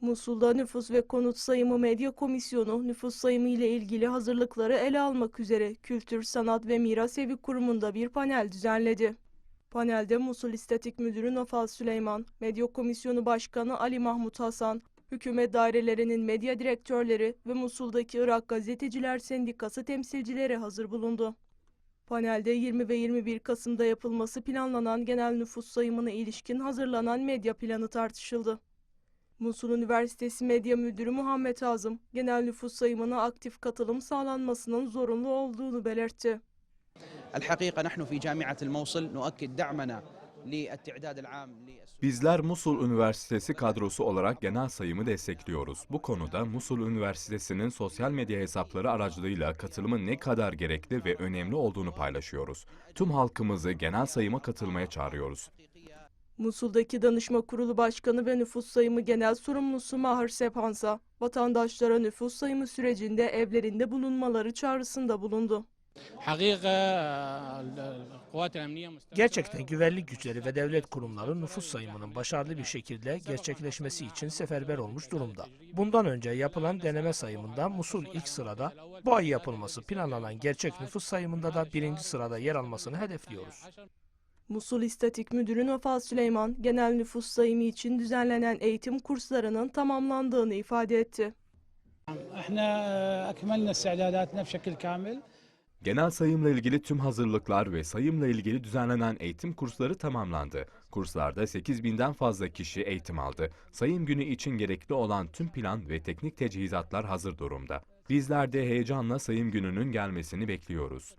Musul'da Nüfus ve Konut Sayımı Medya Komisyonu nüfus sayımı ile ilgili hazırlıkları ele almak üzere Kültür, Sanat ve Miras Evi Kurumu'nda bir panel düzenledi. Panelde Musul İstatik Müdürü Nofal Süleyman, Medya Komisyonu Başkanı Ali Mahmut Hasan, hükümet dairelerinin medya direktörleri ve Musul'daki Irak Gazeteciler Sendikası temsilcileri hazır bulundu. Panelde 20 ve 21 Kasım'da yapılması planlanan genel nüfus sayımına ilişkin hazırlanan medya planı tartışıldı. Musul Üniversitesi Medya Müdürü Muhammed Azım, genel nüfus sayımına aktif katılım sağlanmasının zorunlu olduğunu belirtti. Bizler Musul Üniversitesi kadrosu olarak genel sayımı destekliyoruz. Bu konuda Musul Üniversitesi'nin sosyal medya hesapları aracılığıyla katılımın ne kadar gerekli ve önemli olduğunu paylaşıyoruz. Tüm halkımızı genel sayıma katılmaya çağırıyoruz. Musul'daki Danışma Kurulu Başkanı ve Nüfus Sayımı Genel Sorumlusu Mahir Sepansa, vatandaşlara nüfus sayımı sürecinde evlerinde bulunmaları çağrısında bulundu. Gerçekten güvenlik güçleri ve devlet kurumları nüfus sayımının başarılı bir şekilde gerçekleşmesi için seferber olmuş durumda. Bundan önce yapılan deneme sayımında Musul ilk sırada, bu ay yapılması planlanan gerçek nüfus sayımında da birinci sırada yer almasını hedefliyoruz. Musul İstatik Müdürü Nofal Süleyman, genel nüfus sayımı için düzenlenen eğitim kurslarının tamamlandığını ifade etti. Genel sayımla ilgili tüm hazırlıklar ve sayımla ilgili düzenlenen eğitim kursları tamamlandı. Kurslarda 8000'den fazla kişi eğitim aldı. Sayım günü için gerekli olan tüm plan ve teknik tecihizatlar hazır durumda. Bizler de heyecanla sayım gününün gelmesini bekliyoruz.